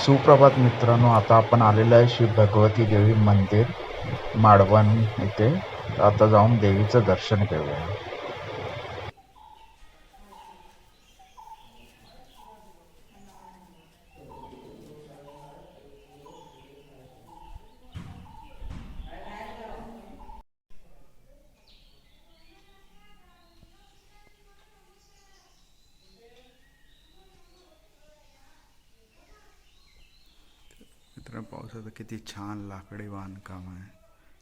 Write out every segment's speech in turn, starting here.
सुप्रभात मित्रांनो आता आपण आलेलो आहे शिव भगवती देवी मंदिर माडवण इथे. आता जाऊन देवीचं दर्शन घेऊया. मित्रांनो पावसाचं किती छान लाकडी बांधकाम आहे.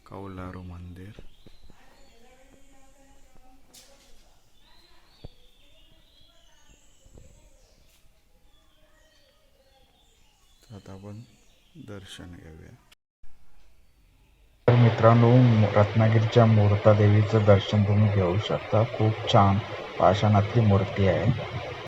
कौलारू मंदिर. आता आपण दर्शन घेऊया. तर मित्रांनो रत्नागिरीच्या मूर्ता देवीचं दर्शन तुम्ही घेऊ शकता. खूप छान पाषाणातली मूर्ती आहे.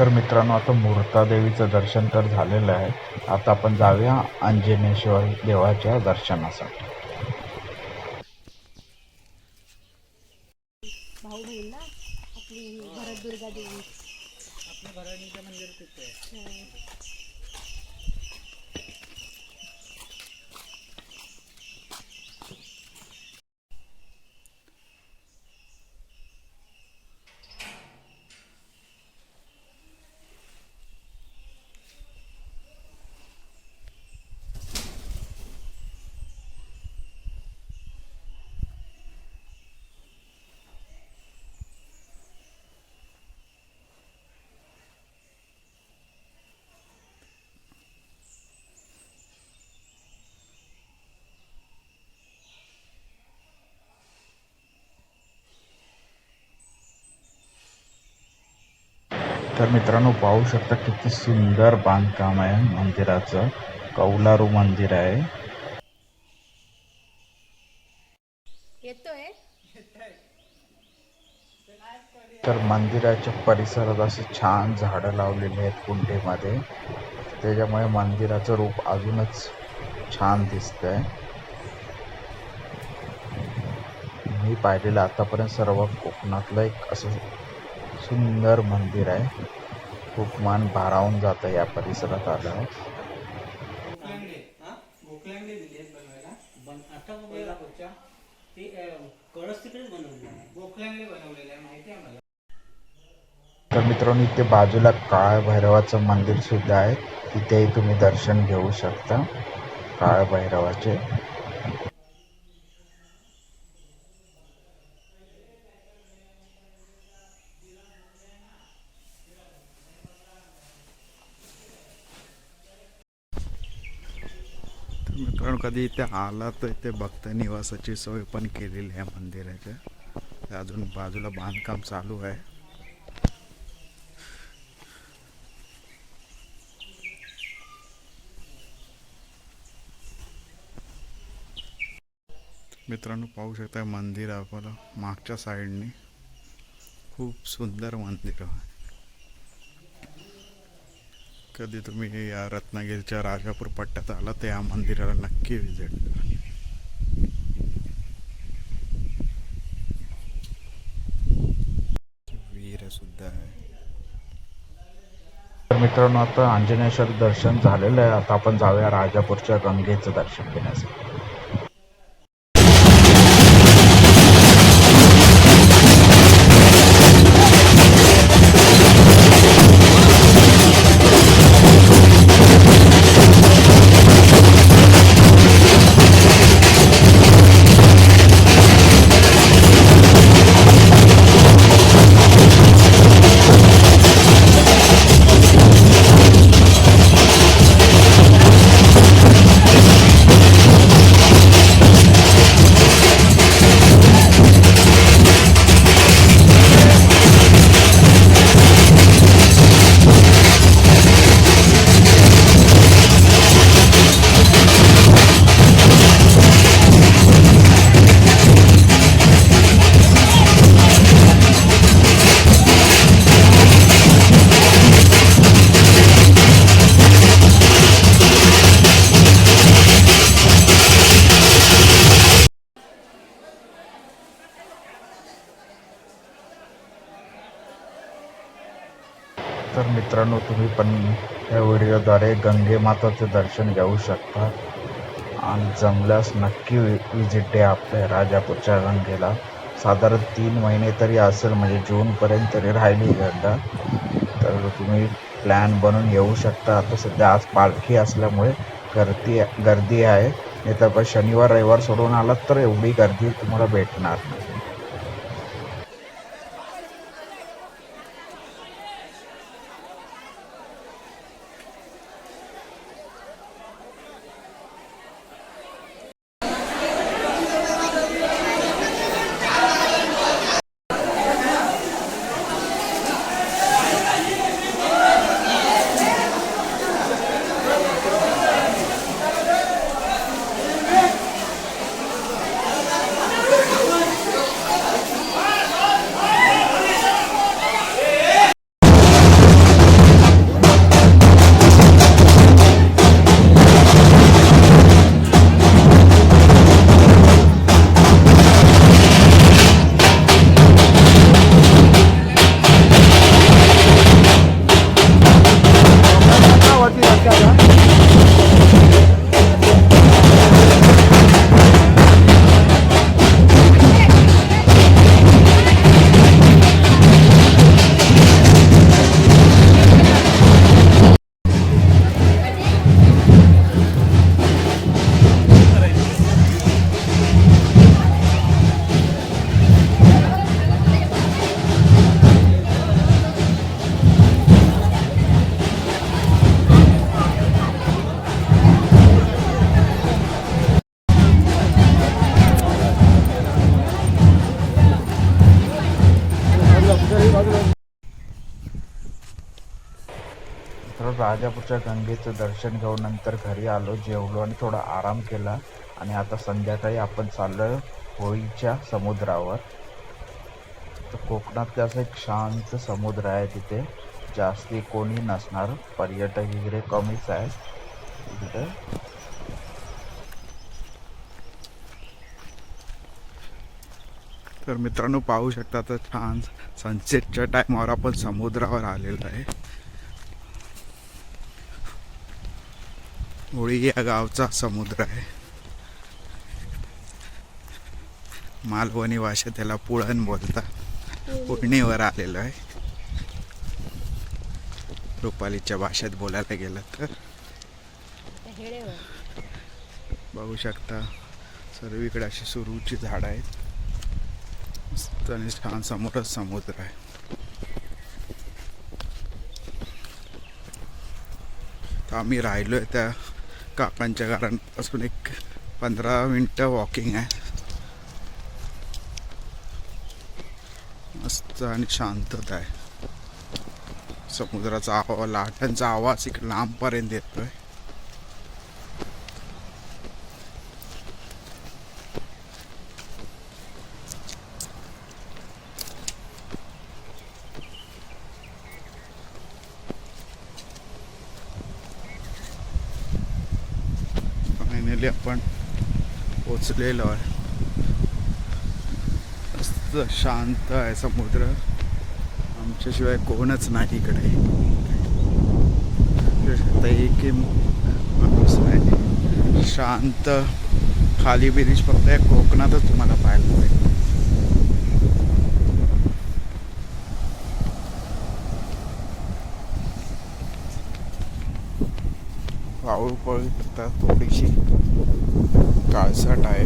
तर मित्रांनो आता मूर्ता देवीचं दर्शन तर झालेलं आहे. आता आपण जाऊया अंजनेश्वर देवाच्या दर्शनासाठी. तर मित्रांनो पाहू शकता किती सुंदर बांधकाम आहे. मंदिराचं कौलारू मंदिर आहे. येतोय? तर मंदिराच्या परिसरात असे छान झाडं लावलेली आहेत कुंडीमध्ये. त्याच्यामुळे मंदिराचं रूप अजूनच छान दिसतंय. मी पाहिलेलं आतापर्यंत सर्व कोकणातलं एक असं सुंदर मंदिर आहे. खूप मन भारावून जातं या परिसरात आल्यावर. तर मित्रांनो इथे बाजूला काळ भैरवाचं मंदिर सुद्धा आहे. तिथेही तुम्ही दर्शन घेऊ शकता काळ भैरवाचे तर मित्रांनो कधी इथे आला तर इथे भक्त निवासाची सोय पण केलेली आहे मंदिराच्या. अजून बाजूला बांधकाम चालू आहे. मित्रांनो पाहू शकता मंदिर आपल्याला मागच्या साईडने. खूप सुंदर मंदिर आहे. कधी तुम्ही या रत्नागिरीच्या राजापूर पट्ट्यात आला तर या मंदिराला नक्की विजिट करा. वीर सुद्धा आहे. तर मित्रांनो आता अंजनेश्वर दर्शन झालेलं आहे. आता आपण जाऊया राजापूरच्या गंगेचं दर्शन घेण्यासाठी. मित्रांनो तुम्ही पण या व्हिडिओद्वारे गंगेमाताचं दर्शन घेऊ शकता. आणि जमल्यास नक्की विजिट द्या आपल्या राजापूरच्या गंगेला. साधारण तीन महिने तरी असेल म्हणजे जूनपर्यंत तरी राहिली गंगा. तर तुम्ही प्लॅन बनवून येऊ शकता. आता सध्या आज पालखी असल्यामुळे गर्दी गर्दी आहे. नाही तर पण शनिवार रविवार सोडून आलात तर एवढी गर्दी तुम्हाला भेटणार नाही. तर राजापूरच्या गंगेचं दर्शन घेऊन नंतर घरी आलो जेवलो आणि थोडा आराम केला. आणि आता संध्याकाळी आपण चाललो होळीच्या समुद्रावर. तर कोकणात असं एक शांत समुद्र आहे तिथे. जास्ती कोणी नसणार पर्यटक वगैरे कमीच आहे तिथे तर मित्रांनो पाहू शकता तर छान सनसेटच्या टायमावर आपण समुद्रावर आलेलो आहे. होळी या गावचा समुद्र आहे. मालवणी भाषेत त्याला पुळण बोलता पुळणीवर आलेलो आहे. रुपालीच्या भाषेत बोलायला गेलं तर. बघू शकता सर्वीकडे अशी सुरूची झाडं आहेत. आणि छान समोरच समुद्र आहे. तर आम्ही राहिलो आहे त्या कापांच्या घरापासून एक पंधरा मिनटं वॉकिंग आहे. मस्त आणि शांतता आहे. समुद्राचा आवाज लाटांचा आवाज इकडे लांबपर्यंत येतोय. फायनली आपण पोचलेलो आहे. मस्त शांत आहे समुद्र. आमच्याशिवाय कोणच नाही इकडे. नाही शांत. खाली ब्रिज फक्त या कोकणातच तुम्हाला पाहायला मिळेल. पाऊल पळी आता थोडीशी काळसट आहे.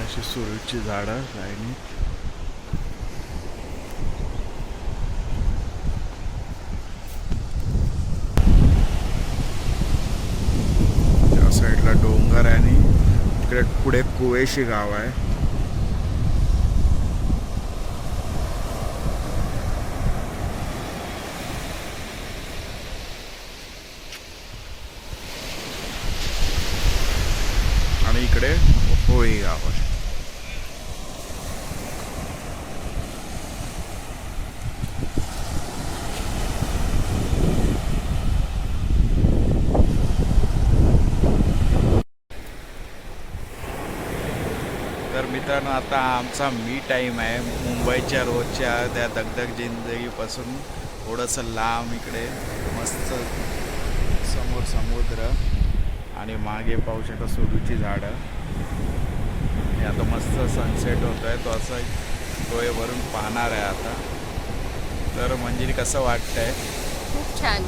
अशी सुरूची झाडं लाईनी. त्या साईडला डोंगर आहे आणि इकडे पुढे कुवेशी गाव आहे आणि इकडे होळी गाव तर मित्रांनो आता आमचा मी टाईम आहे मुंबईच्या रोजच्या त्या दगदग जिंदगीपासून. थोडंसं लांब इकडे मस्त समोर समुद्र आणि मागे पाहू शकता सुरूची झाडं. हे आता मस्त सनसेट होतो आहे तो असं डोळेवरून पाहणार आहे आता. तर मंजिरी कसं वाटतंय? खूप छान.